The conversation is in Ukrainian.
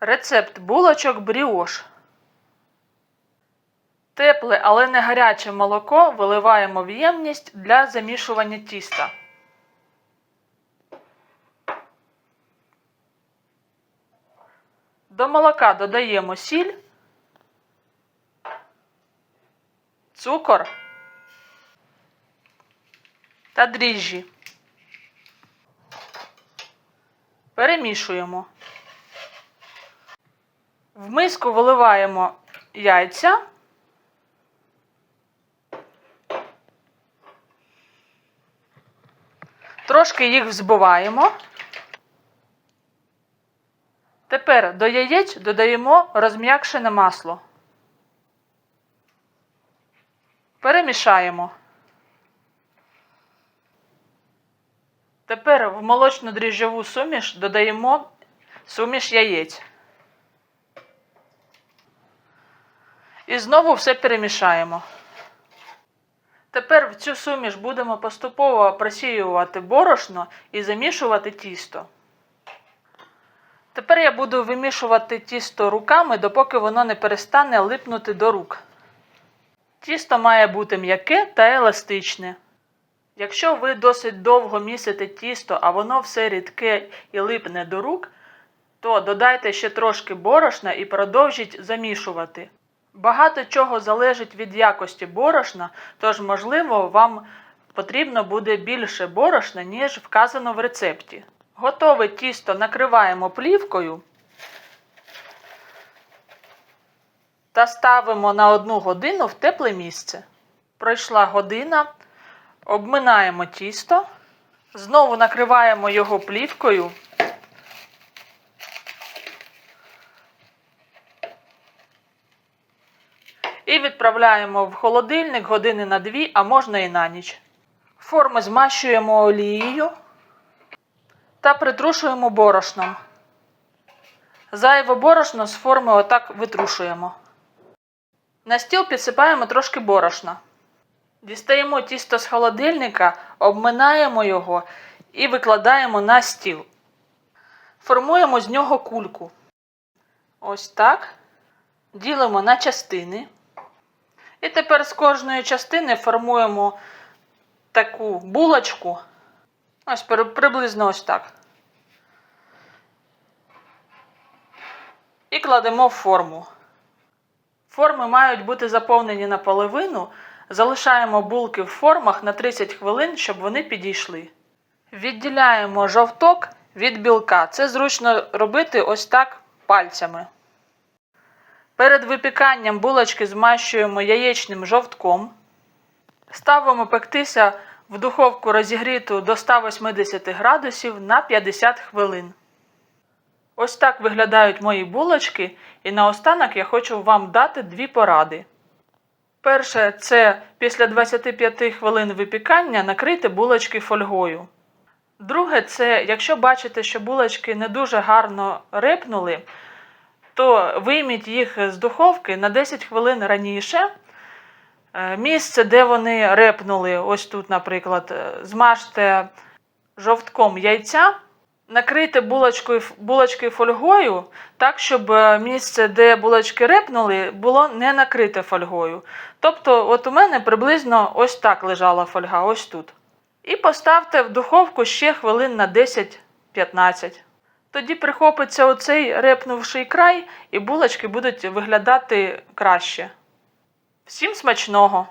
Рецепт булочок бріош. Тепле, але не гаряче молоко виливаємо в ємність для замішування тіста. До молока додаємо сіль, цукор та дріжджі. Перемішуємо. В миску виливаємо яйця. Трошки їх взбиваємо. Тепер до яєць додаємо розм'якшене масло. Перемішаємо. Тепер в молочно-дріжджову суміш додаємо суміш яєць. І знову все перемішаємо. Тепер в цю суміш будемо поступово просіювати борошно і замішувати тісто. Тепер я буду вимішувати тісто руками, допоки воно не перестане липнути до рук. Тісто має бути м'яке та еластичне. Якщо ви досить довго місите тісто, а воно все рідке і липне до рук, то додайте ще трошки борошна і продовжіть замішувати. Багато чого залежить від якості борошна, тож, можливо, вам потрібно буде більше борошна, ніж вказано в рецепті. Готове тісто накриваємо плівкою та ставимо на одну годину в тепле місце. Пройшла година, обминаємо тісто, знову накриваємо його плівкою. І відправляємо в холодильник години на дві, а можна і на ніч. Форми змащуємо олією та притрушуємо борошном. Зайве борошно з форми отак витрушуємо. На стіл підсипаємо трошки борошна. Дістаємо тісто з холодильника, обминаємо його і викладаємо на стіл. Формуємо з нього кульку. Ось так. Ділимо на частини. І тепер з кожної частини формуємо таку булочку. Ось приблизно ось так. І кладемо в форму. Форми мають бути заповнені наполовину. Залишаємо булки в формах на 30 хвилин, щоб вони підійшли. Відділяємо жовток від білка. Це зручно робити ось так пальцями. Перед випіканням булочки змащуємо яєчним жовтком. Ставимо пектися в духовку розігріту до 180 градусів на 50 хвилин. Ось так виглядають мої булочки, і наостанок я хочу вам дати дві поради. Перше, це після 25 хвилин випікання накрити булочки фольгою. Друге, це якщо бачите, що булочки не дуже гарно репнули, то вийміть їх з духовки на 10 хвилин раніше. Е, Місце, де вони репнули, ось тут, наприклад, е, змажте жовтком яйця, накрийте булочкою, булочки фольгою, так, щоб е, місце, де булочки репнули, було не накрите фольгою. Тобто, от у мене приблизно ось так лежала фольга, ось тут. І поставте в духовку ще хвилин на 10-15. Тоді прихопиться оцей репнувший край, і булочки будуть виглядати краще. Всім смачного!